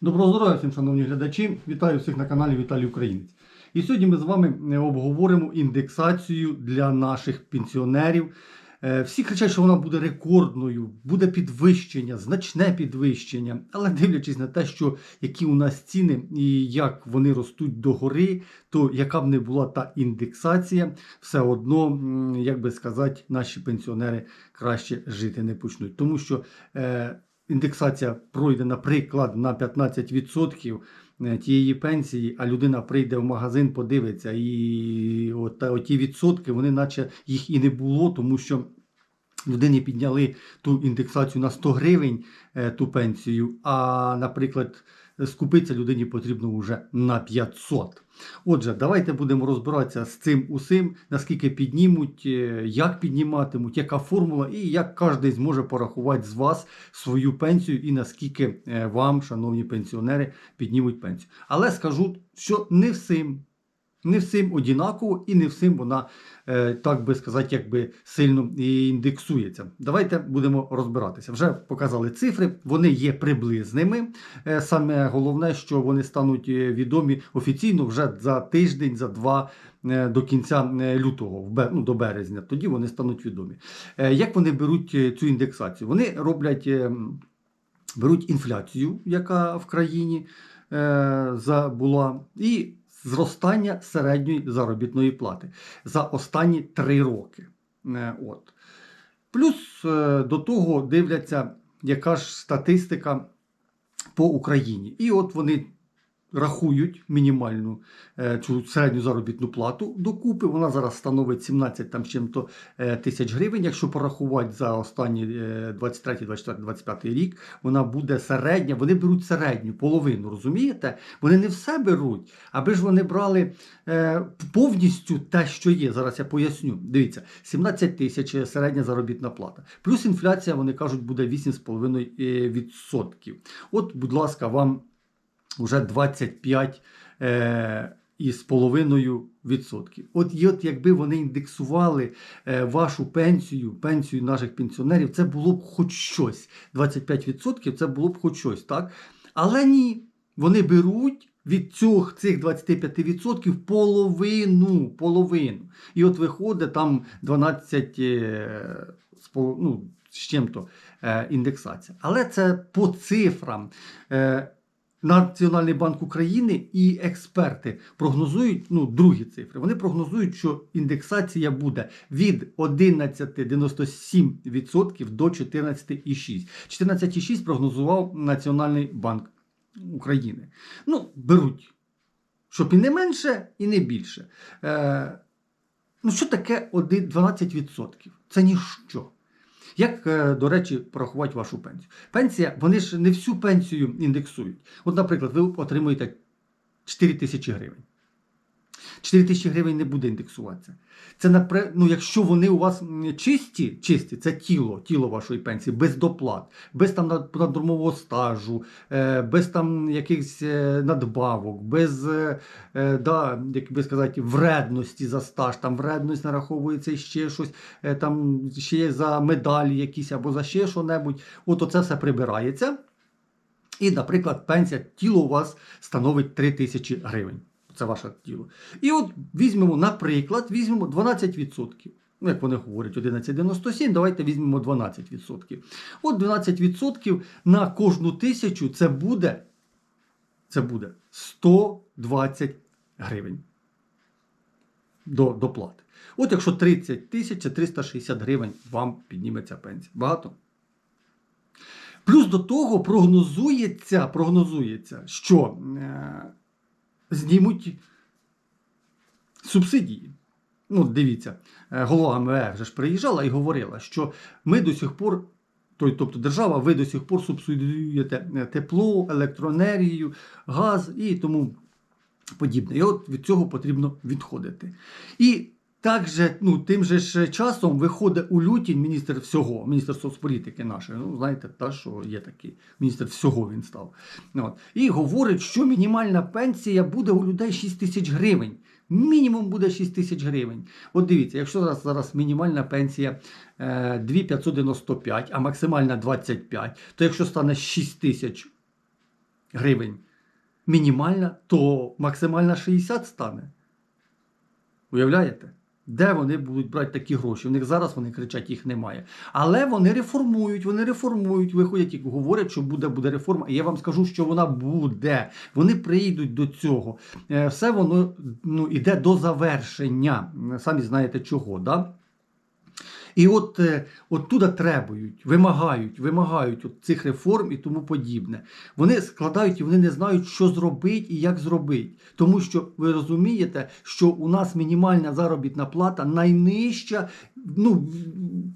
Доброго здоров'я всім, шановні глядачі! Вітаю всіх на каналі Віталій Українець. І сьогодні ми з вами е, обговоримо індексацію для наших пенсіонерів. Е, Всі кричать, що вона буде рекордною, буде підвищення, значне підвищення. Але дивлячись на те, що які у нас ціни і як вони ростуть догори, то яка б не була та індексація, все одно, як би сказати, наші пенсіонери краще жити не почнуть. Тому що е, індексація пройде, наприклад, на 15% е, тієї пенсії, а людина прийде в магазин, подивиться, і от, оті відсотки, вони наче їх і не було, тому що людині підняли ту індексацію на 100 гривень, е, ту пенсію, а, наприклад, скупитися людині потрібно вже на 500. Отже, давайте будемо розбиратися з цим усім, наскільки піднімуть, е, як підніматимуть, яка формула, і як кожен зможе порахувати з вас свою пенсію, і наскільки е, вам, шановні пенсіонери, піднімуть пенсію. Але скажу, що не всім. Не всім однаково і не всім вона, е, так би сказати, якби сильно індексується. Давайте будемо розбиратися. Вже показали цифри, вони є приблизними. Е, Саме головне, що вони стануть е, відомі офіційно вже за тиждень, за два до кінця лютого, ну, до березня. Тоді вони стануть відомі. Як вони беруть цю індексацію? Вони роблять, беруть інфляцію, яка в країні була, і зростання середньої заробітної плати за останні три роки. Е, От. Плюс е, до того дивляться, яка ж статистика по Україні. І от вони рахують мінімальну е, цю середню заробітну плату докупи. Вона зараз становить 17 там чим-то е, тисяч гривень. Якщо порахувати за останні е, 23, 24, 25 рік, вона буде середня. Вони беруть середню половину, розумієте? Вони не все беруть, аби ж вони брали е, повністю те, що є. Зараз я поясню. Дивіться, 17 тисяч середня заробітна плата. Плюс інфляція, вони кажуть, буде 8,5%. От, будь ласка, вам вже 25 е, із половиною відсотків. От, і от якби вони індексували е, вашу пенсію, пенсію наших пенсіонерів, це було б хоч щось. 25% це було б хоч щось, так? Але ні, вони беруть від цих, цих 25% половину, половину. І от виходить там 12 е, ну, з чим-то е, індексація. Але це по цифрам. Національний банк України і експерти прогнозують ну, другі цифри. Вони прогнозують, що індексація буде від 11,97% до 14,6%. 14,6% прогнозував Національний банк України. Ну, беруть, щоб і не менше, і не більше. Е, ну, що таке один- 12%? Це ніщо. Як, е, до речі, порахувати вашу пенсію? Пенсія, вони ж не всю пенсію індексують. От, наприклад, ви отримуєте 4 тисячі гривень. 4 тисячі гривень не буде індексуватися. Це напре... ну, якщо вони у вас чисті, чисті, це тіло, тіло вашої пенсії, без доплат, без там над- стажу, е, без там якихось е, надбавок, без е, да, як би сказати, вредності за стаж, там вредність нараховується ще щось, там ще за медалі якісь або за ще що-небудь. От оце все прибирається. І, наприклад, пенсія тіло у вас становить 3 тисячі гривень. Це ваше тіло. І от візьмемо, наприклад, візьмемо 12%. Ну, як вони говорять, 11,97, давайте візьмемо 12%. От 12% на кожну тисячу це буде, це буде 120 гривень до, до плати. От якщо 30 тисяч, це 360 гривень вам підніметься пенсія. Багато? Плюс до того прогнозується, прогнозується що е, знімуть субсидії. Ну, дивіться, е, голова МВФ вже ж приїжджала і говорила, що ми до сих пор, тобто держава, ви до сих пор субсидіюєте е, тепло, електроенергію, газ і тому подібне. І от від цього потрібно відходити. І так же, ну, тим же ж часом виходить у лютень міністр всього, міністр соцполітики нашої. Ну, знаєте, та, що є такий міністр всього він став. От. І говорить, що мінімальна пенсія буде у людей 6 тисяч гривень. Мінімум буде 6 тисяч гривень. От дивіться, якщо зараз, зараз мінімальна пенсія е, 2595, а максимальна 25, то якщо стане 6 тисяч гривень мінімальна, то максимальна 60 стане. Уявляєте? Де вони будуть брати такі гроші? У них зараз вони кричать, їх немає. Але вони реформують, вони реформують, виходять і говорять, що буде, буде реформа. І я вам скажу, що вона буде. Вони прийдуть до цього. Е, Все воно ну, іде до завершення. Самі знаєте чого, да? І от е, оттуда требують, вимагають, вимагають от цих реформ і тому подібне. Вони складають і вони не знають, що зробити і як зробити. Тому що ви розумієте, що у нас мінімальна заробітна плата найнижча ну,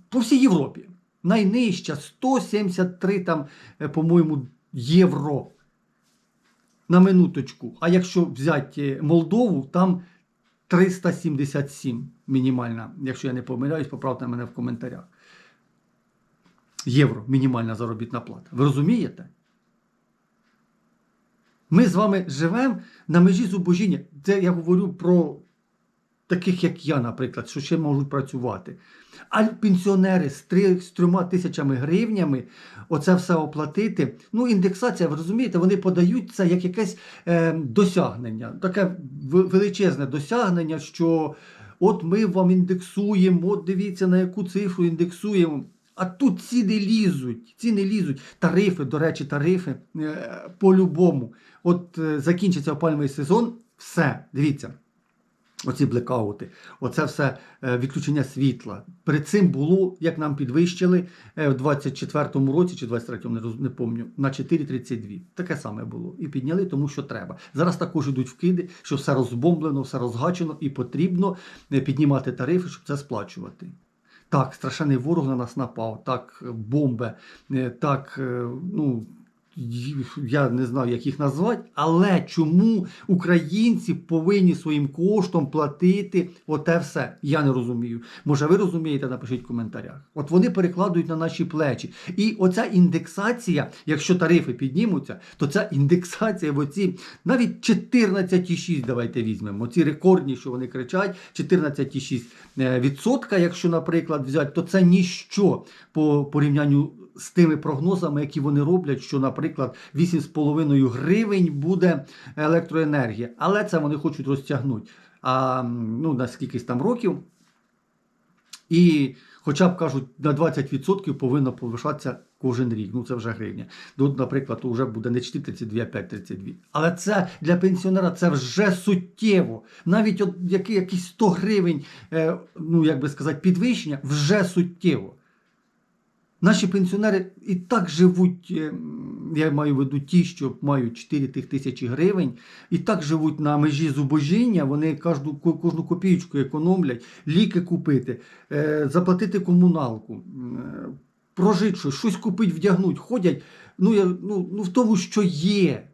по всій Європі. Найнижча 173 там, е, по-моєму, євро на минуточку. А якщо взяти Молдову, там 377 мінімальна, якщо я не помиляюсь, поправте мене в коментарях. Євро мінімальна заробітна плата. Ви розумієте? Ми з вами живемо на межі зубожіння. Це я говорю про таких, як я, наприклад, що ще можуть працювати. А пенсіонери з, три, з трьома тисячами гривнями оце все оплатити. Ну, індексація, ви розумієте, вони подають це як якесь е, досягнення, таке величезне досягнення, що от ми вам індексуємо, от дивіться, на яку цифру індексуємо. А тут ціни лізуть, ціни лізуть. Тарифи, до речі, тарифи е, по-любому. От е, закінчиться опалювальний сезон, все, дивіться. Оці блекаути, оце все е, відключення світла. Перед цим було, як нам підвищили е, в 24-му році чи 23-му, не, помню, на 4,32. Таке саме було. І підняли, тому що треба. Зараз також йдуть вкиди, що все розбомблено, все розгачено і потрібно е, піднімати тарифи, щоб це сплачувати. Так, страшенний ворог на нас напав, так, бомби, так, ну. Я не знаю, як їх назвати, але чому українці повинні своїм коштом платити оте все? Я не розумію. Може, ви розумієте, напишіть в коментарях. От вони перекладують на наші плечі. І оця індексація, якщо тарифи піднімуться, то ця індексація в оці навіть 14,6 давайте візьмемо. Ці рекордні, що вони кричать, 14,6 е, відсотка, якщо, наприклад, взяти, то це ніщо по порівнянню з тими прогнозами, які вони роблять, що, наприклад, 8,5 гривень буде електроенергія. Але це вони хочуть розтягнути. А ну, на скількись там років. І хоча б кажуть, на 20% повинно повишатися кожен рік. Ну це вже гривня. Тут, наприклад, то вже буде не 4,32, а 5,32. Але це для пенсіонера це вже суттєво. Навіть от який, якісь 100 гривень, е, ну як би сказати, підвищення вже суттєво. Наші пенсіонери і так живуть, е, я маю в виду ті, що мають 4 тих тисячі гривень, і так живуть на межі зубожіння, вони кожну, кожну копійку економлять, ліки купити, е, заплатити комуналку, е, прожити щось, щось купити, вдягнути, ходять ну, я, ну, ну, в тому, що є.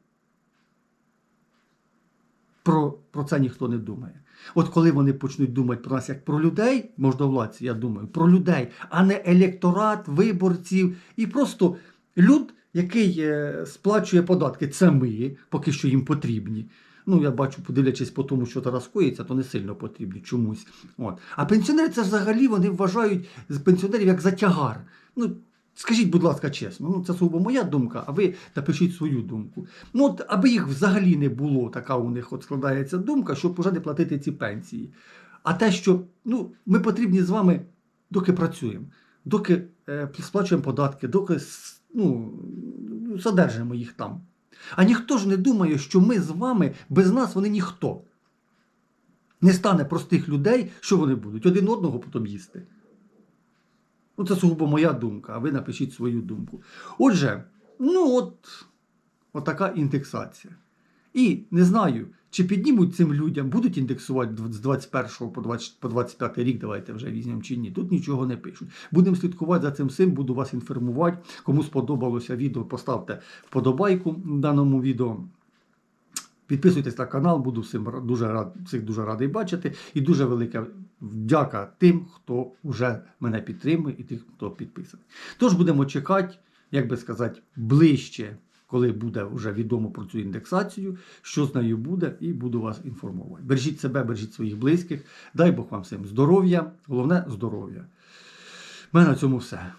Про, про це ніхто не думає. От коли вони почнуть думати про нас як про людей, можновладці, я думаю, про людей, а не електорат, виборців і просто люд, який е, сплачує податки. Це ми, поки що їм потрібні. Ну, я бачу, подивлячись по тому, що зараз коїться, то не сильно потрібні чомусь. От. А пенсіонери це взагалі вони вважають пенсіонерів як за тягар. Ну, скажіть, будь ласка, чесно, ну це сугубо моя думка, а ви напишіть свою думку. Ну, от, аби їх взагалі не було, така у них от складається думка, щоб не платити ці пенсії. А те, що ну, ми потрібні з вами, доки працюємо, доки е, сплачуємо податки, доки ну, содержимо їх там. А ніхто ж не думає, що ми з вами, без нас вони ніхто. Не стане простих людей, що вони будуть один одного потім їсти. Ну, це сугубо моя думка, а ви напишіть свою думку. Отже, ну от, така індексація. І не знаю, чи піднімуть цим людям, будуть індексувати з 21 по 20 по 25 рік, давайте вже візьмемо чи ні. Тут нічого не пишуть. Будемо слідкувати за цим всім, буду вас інформувати. Кому сподобалося відео, поставте вподобайку даному відео. Підписуйтесь на канал, буду всім дуже рад, всіх дуже радий бачити. І дуже велика вдяка тим, хто вже мене підтримує, і тим, хто підписаний. Тож будемо чекати, як би сказати, ближче, коли буде вже відомо про цю індексацію, що з нею буде, і буду вас інформувати. Бережіть себе, бережіть своїх близьких. Дай Бог вам всім здоров'я. Головне здоров'я. У мене на цьому все.